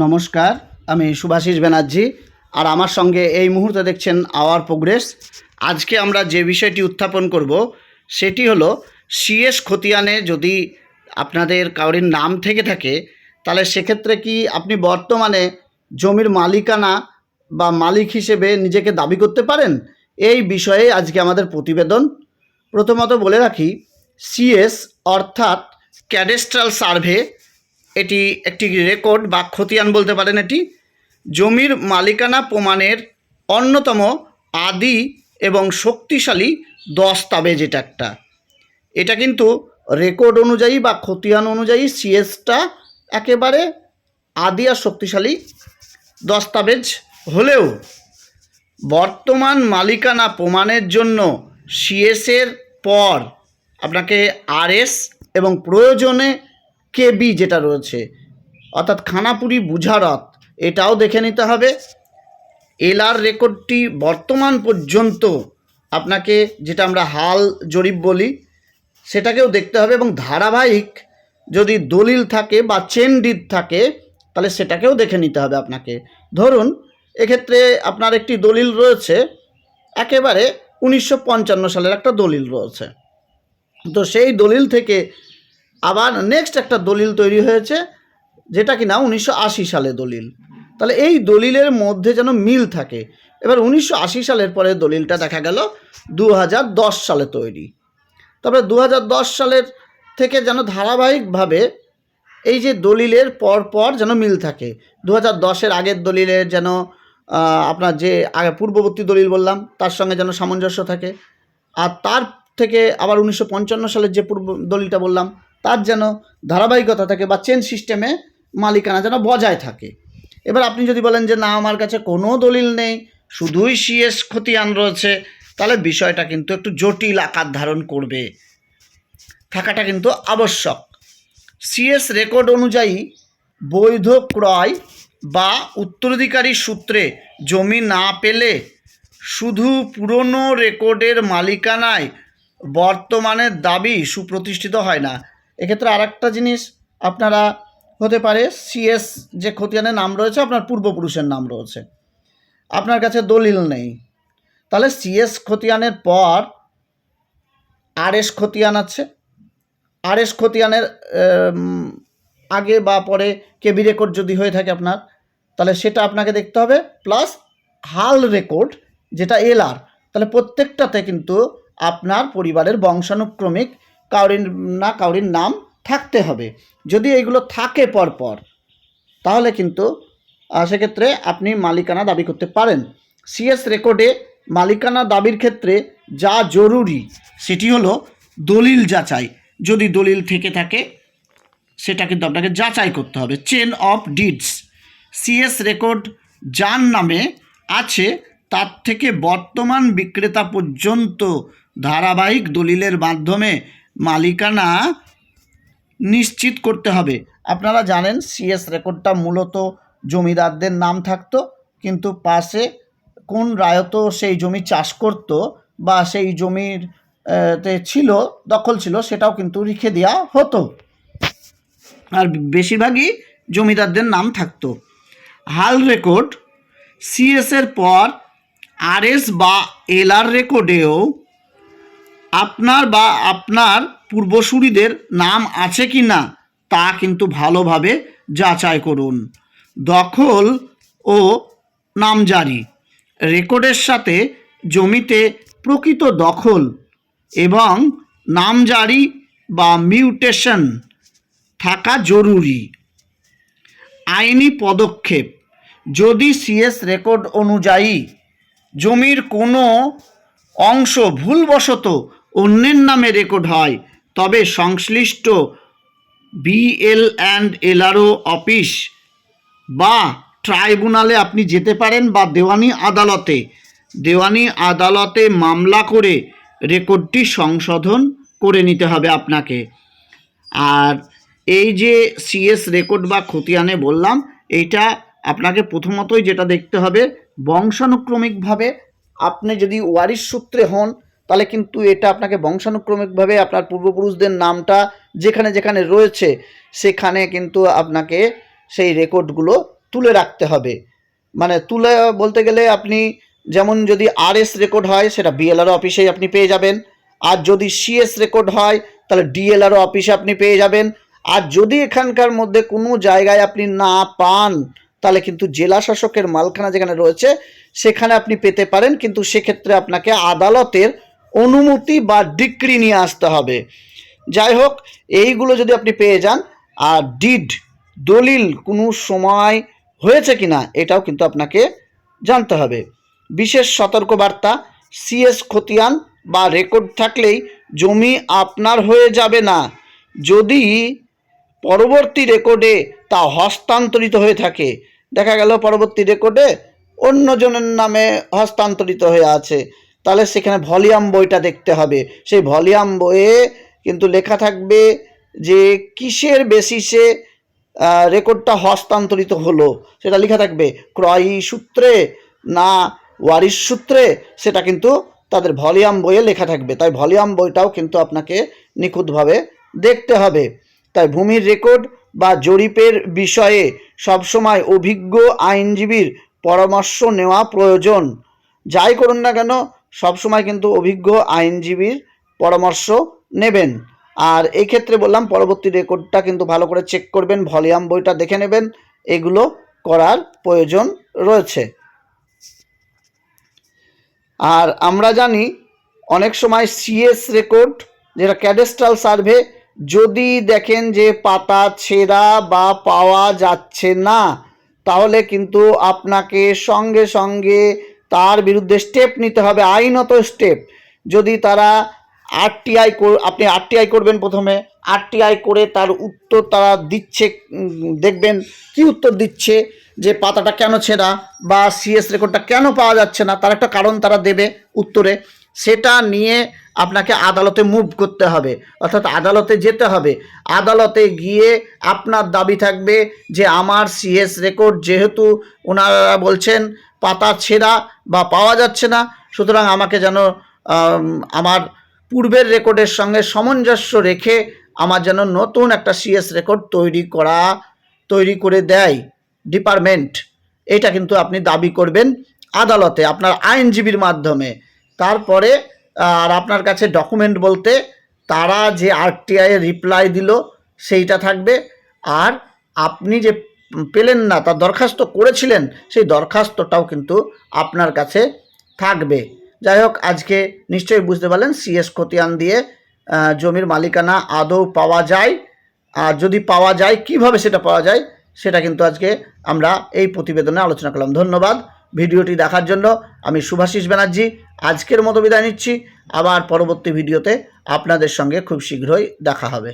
নমস্কার, আমি সুভাষিস ব্যানার্জি আর আমার সঙ্গে এই মুহূর্তে দেখছেন আওয়ার প্রোগ্রেস। আজকে আমরা যে বিষয়টি উত্থাপন করব, সেটি হলো সিএস খতিয়ানে যদি আপনাদের কাউরির নাম থেকে থাকে, তাহলে সেক্ষেত্রে কি আপনি বর্তমানে জমির মালিকানা বা মালিক হিসেবে নিজেকে দাবি করতে পারেন? এই বিষয়ে আজকে আমাদের প্রতিবেদন। প্রথমত বলে রাখি, সিএস অর্থাৎ ক্যাডেস্ট্রাল সার্ভে এটি একটি রেকর্ড বা খতিয়ান বলতে পারেন এটি। জমির মালিকানা প্রমাণের অন্যতম আদি এবং শক্তিশালী দস্তাবেজ এটা একটা। এটা কিন্তু রেকর্ড অনুযায়ী বা খতিয়ান অনুযায়ী সিএসটা একেবারে আদি আর শক্তিশালী দস্তাবেজ হলেও বর্তমান মালিকানা প্রমাণের জন্য সিএসের পর আপনাকে আরএস এবং প্রয়োজনে কেবি যেটা রয়েছে। অর্থাৎ খানাপুরি বুঝারত, এটাও দেখে নিতে হবে। এলআর রেকর্ডটি বর্তমান পর্যন্ত আপনাকে যেটা আমরা হাল জরিপ বলি, সেটাকেও দেখতে হবে এবং ধারাবাহিক যদি দলিল থাকে বা চেন থাকে, তাহলে সেটাকেও দেখে নিতে হবে আপনাকে। ধরুন, এক্ষেত্রে আপনার একটি দলিল রয়েছে, একেবারে উনিশশো পঞ্চান্ন সালের একটা দলিল রয়েছে। তো সেই দলিল থেকে আবার নেক্সট একটা দলিল তৈরি হয়েছে, যেটা কিনা উনিশশো আশি সালে দলিল। তাহলে এই দলিলের মধ্যে যেন মিল থাকে। এবার উনিশশো আশি সালের পরে দলিলটা দেখা গেল দু সালে তৈরি। তবে দু সালের থেকে যেন ধারাবাহিকভাবে এই যে দলিলের পর পর যেন মিল থাকে। দু হাজার দশের আগের দলিলের যেন আপনার যে আগে পূর্ববর্তী দলিল বললাম, তার সঙ্গে যেন সামঞ্জস্য থাকে। আর তার থেকে আবার উনিশশো পঞ্চান্ন সালের যে পূর্ব দলিলটা বললাম তার যেন ধারাবাহিকতা থাকে বা চেন সিস্টেমে মালিকানা যেন বজায় থাকে। এবার আপনি যদি বলেন যে, না, আমার কাছে কোনো দলিল নেই, শুধুই সিএস খতিয়ান রয়েছে, তাহলে বিষয়টা কিন্তু একটু জটিল আকার ধারণ করবে। থাকাটা কিন্তু আবশ্যক। সিএস রেকর্ড অনুযায়ী বৈধ ক্রয় বা উত্তরাধিকারী সূত্রে জমি না পেলে শুধু পুরনো রেকর্ডের মালিকানায় বর্তমানের দাবি সুপ্রতিষ্ঠিত হয় না। এক্ষেত্রে আরেকটা জিনিস আপনারা হতে পারে সিএস যে খতিয়ানের নাম রয়েছে, আপনার পূর্বপুরুষের নাম রয়েছে। আপনার কাছে দলিল নেই। তাহলে সিএস খতিয়ানের পর আরএস খতিয়ান আছে। আরএস খতিয়ানের আগে বা পরে কেবি রেকর্ড যদি হয়ে থাকে আপনার, তাহলে সেটা আপনাকে দেখতে হবে। প্লাস হাল রেকর্ড, যেটা এলআর তাহলে প্রত্যেকটাতে কিন্তু আপনার পরিবারের বংশানুক্রমিক কাউরির না কাউরির নাম থাকতে হবে। যদি এইগুলো থাকে পরপর, তাহলে কিন্তু সেক্ষেত্রে আপনি মালিকানা দাবি করতে পারেন। সিএস রেকর্ডে মালিকানা দাবির ক্ষেত্রে যা জরুরি, সেটি হলো দলিল যাচাই। যদি দলিল থেকে থাকে, সেটা কিন্তু আপনাকে যাচাই করতে হবে। Chain of deeds CS record যার নামে আছে, তার থেকে বর্তমান বিক্রেতা পর্যন্ত ধারাবাহিক দলিলের মাধ্যমে মালিকানা নিশ্চিত করতে হবে। আপনারা জানেন সিএস রেকর্ডটা মূলত জমিদারদের নাম থাকতো, কিন্তু পাশে কোন রায়ত সেই জমি চাষ করত বা সেই জমির তে ছিল, দখল ছিল, সেটাও কিন্তু লিখে দেওয়া হতো। আর বেশিরভাগই জমিদারদের নাম থাকতো। হাল রেকর্ড সিএসের পর আরএস বা এলআর রেকর্ডেও আপনার বা আপনার পূর্বসূরিদের নাম আছে কি না, তা কিন্তু ভালোভাবে যাচাই করুন। দখল ও নামজারি রেকর্ডের সাথে জমিতে প্রকৃত দখল এবং নামজারি বা মিউটেশন থাকা জরুরি। আইনি পদক্ষেপ, যদি সিএস রেকর্ড অনুযায়ী জমির কোনো অংশ ভুলবশত অন্যের নামে রেকর্ড হয়। তবে সংশ্লিষ্ট বিএল অ্যান্ড এলআরও অফিস বা ট্রাইব্যুনালে আপনি যেতে পারেন বা দেওয়ানি আদালতে। দেওয়ানি আদালতে মামলা করে রেকর্ডটি সংশোধন করে নিতে হবে আপনাকে। আর এই যে সিএস রেকর্ড বা খতিয়ানে বললাম, এইটা আপনাকে প্রথমতই যেটা দেখতে হবে, বংশানুক্রমিকভাবে আপনি যদি ওয়ারিশ সূত্রে হন তাহলে কিন্তু এটা আপনাকে বংশানুক্রমিকভাবে আপনার পূর্বপুরুষদের নামটা যেখানে যেখানে রয়েছে, সেখানে কিন্তু আপনাকে সেই রেকর্ডগুলো তুলে রাখতে হবে। মানে তুলে বলতে গেলে আপনি যেমন যদি আরএস রেকর্ড হয়, সেটা বিএলআর অফিসেই আপনি পেয়ে যাবেন। আর যদি সিএস রেকর্ড হয়, তাহলে ডিএলআর অফিসে আপনি পেয়ে যাবেন। আর যদি এখানকার মধ্যে কোনো জায়গায় আপনি না পান, তাহলে কিন্তু জেলা শাসকের মালখানা যেখানে রয়েছে, সেখানে আপনি পেতে পারেন। কিন্তু সেক্ষেত্রে আপনাকে আদালতের অনুমতি বা ডিক্রি নিয়ে আসতে হবে। যাই হোক, এইগুলো যদি আপনি পেয়ে যান, আর ডিড, দলিল কোনো সময় হয়েছে কিনা, এটাও কিন্তু আপনাকে জানতে হবে। বিশেষ সতর্কবার্তা সিএস খতিয়ান বা রেকর্ড থাকলেই জমি আপনার হয়ে যাবে না। যদি পরবর্তী রেকর্ডে তা হস্তান্তরিত হয়ে থাকে, দেখা গেল পরবর্তী রেকর্ডে অন্যজনের নামে হস্তান্তরিত হয়ে আছে তাহলে সেখানে ভলিউম বইটা দেখতে হবে। সেই ভলিউম বইয়ে কিন্তু লেখা থাকবে যে কিসের বেসিসে রেকর্ডটা হস্তান্তরিত হলো। সেটা লেখা থাকবে, ক্রয়ী সূত্রে না ওয়ারিশ সূত্রে, সেটা কিন্তু তাদের ভলিউম বইয়ে লেখা থাকবে। তাই ভলিউম বইটাও কিন্তু আপনাকে নিখুঁতভাবে দেখতে হবে। তাই ভূমির রেকর্ড বা জরিপের বিষয়ে সবসময় অভিজ্ঞ আইনজীবীর পরামর্শ নেওয়া প্রয়োজন। যাই করুন না কেন সবসময় কিন্তু অভিজ্ঞ আইনজীবীর পরামর্শ নেবেন। আর এই ক্ষেত্রে বললাম, পরবর্তী রেকর্ডটা কিন্তু ভালো করে চেক করবেন, ভলিউম বইটা দেখে নেবেন, এগুলো করার প্রয়োজন রয়েছে। আর আমরা জানি, অনেক সময় সিএস রেকর্ড, যেটা ক্যাডেস্ট্রাল সার্ভে, যদি দেখেন যে পাতা ছেঁড়া বা পাওয়া যাচ্ছে না, তাহলে কিন্তু আপনাকে সঙ্গে সঙ্গে তার বিরুদ্ধে স্টেপ নিতে হবে, আইনত স্টেপ যদি তারা আরটিআই আপনি আরটিআই করবেন প্রথমে আরটিআই করে তার উত্তর তারা দিচ্ছে দেখবেন কি উত্তর দিচ্ছে, যে পাতাটা কেন ছেঁড়া বা সিএস রেকর্ডটা কেন পাওয়া যাচ্ছে না, তার একটা কারণ তারা দেবে উত্তরে। সেটা নিয়ে আপনাকে আদালতে মুভ করতে হবে, অর্থাৎ আদালতে যেতে হবে। আদালতে গিয়ে আপনার দাবি থাকবে যে আমার সিএস রেকর্ড যেহেতু ওনারা বলছেন পাতা ছেঁড়া বা পাওয়া যাচ্ছে না। সুতরাং আমাকে যেন আমার পূর্বের রেকর্ডের সঙ্গে সামঞ্জস্য রেখে আমার যেন নতুন একটা সিএস রেকর্ড তৈরি করা, তৈরি করে দেয় ডিপার্টমেন্ট। এটা কিন্তু আপনি দাবি করবেন আদালতে, আপনার আইনজীবীর মাধ্যমে। তারপরে, আর আপনার কাছে ডকুমেন্ট বলতে তারা যে আরটিআই রিপ্লাই দিল, সেইটা থাকবে। আর আপনি যে পেলেন না তার দরখাস্ত করেছিলেন, সেই দরখাস্তটাও কিন্তু আপনার কাছে থাকবে। যাই হোক, আজকে নিশ্চয়ই বুঝতে পারলেন সিএস খতিয়ান দিয়ে জমির মালিকানা আদৌ পাওয়া যায়। আর যদি পাওয়া যায়, কীভাবে সেটা পাওয়া যায়, সেটা কিন্তু আজকে আমরা এই প্রতিবেদনে আলোচনা করলাম। ধন্যবাদ ভিডিওটি দেখার জন্য। আমি শুভাশিস ব্যানার্জি, আজকের মতো বিদায় নিচ্ছি। আবার পরবর্তী ভিডিওতে আপনাদের সঙ্গে খুব শীঘ্রই দেখা হবে।